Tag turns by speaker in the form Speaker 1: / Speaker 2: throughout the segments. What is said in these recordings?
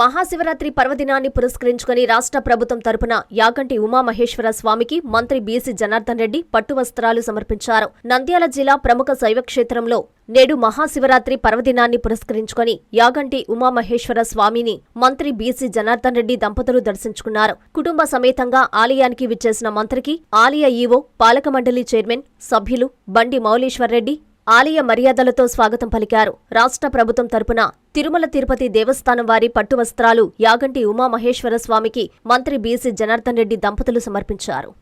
Speaker 1: మహాశివరాత్రి పర్వదినాన్ని పురస్కరించుకుని రాష్ట్ర ప్రభుత్వం తరపున యాగంటి ఉమామహేశ్వర స్వామికి మంత్రి బీసీ జనార్దన్ రెడ్డి పట్టు వస్త్రాలు సమర్పించారు. నంద్యాల జిల్లా ప్రముఖ శైవ క్షేత్రంలో నేడు మహాశివరాత్రి పర్వదినాన్ని పురస్కరించుకుని యాగంటి ఉమామహేశ్వర స్వామిని మంత్రి బీసీ జనార్దన్ రెడ్డి దంపతులు దర్శించుకున్నారు. కుటుంబ సమేతంగా ఆలయానికి విచ్చేసిన మంత్రికి ఆలయ ఈవో పాలక మండలి చైర్మన్ సభ్యులు బండి మౌలీశ్వర్ రెడ్డి ఆలయ మర్యాదలతో స్వాగతం పలికారు. రాష్ట్ర ప్రభుత్వం తరపున తిరుమల తిరుపతి దేవస్థానం వారి పట్టు వస్త్రాలు యాగంటి ఉమామహేశ్వర స్వామికి మంత్రి బీసీ జనార్దన్ రెడ్డి దంపతులు సమర్పించారు.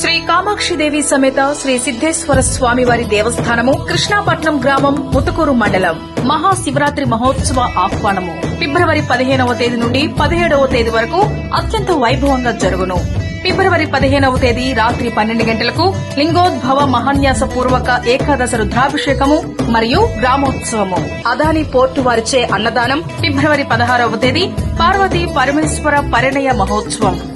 Speaker 2: శ్రీ కామాక్షిదేవి సమేత శ్రీ సిద్ధేశ్వర స్వామి వారి దేవస్థానము కృష్ణాపట్నం గ్రామం ముతుకూరు మండలం. మహాశివరాత్రి మహోత్సవ ఆహ్వానము. ఫిబ్రవరి పదిహేనవ తేదీ నుండి పదిహేడవ తేదీ వరకు అత్యంత వైభవంగా జరుగును. ఫిబ్రవరి పదిహేనవ తేదీ రాత్రి పన్నెండు గంటలకు లింగోద్భవ మహాన్యాస పూర్వక ఏకాదశ రుద్రాభిషేకము మరియు గ్రామోత్సవము. అదాని పోర్టు వారిచే అన్నదానం ఫిబ్రవరి పదహారవ తేదీ పార్వతీ పరమేశ్వర పరిణయ మహోత్సవం.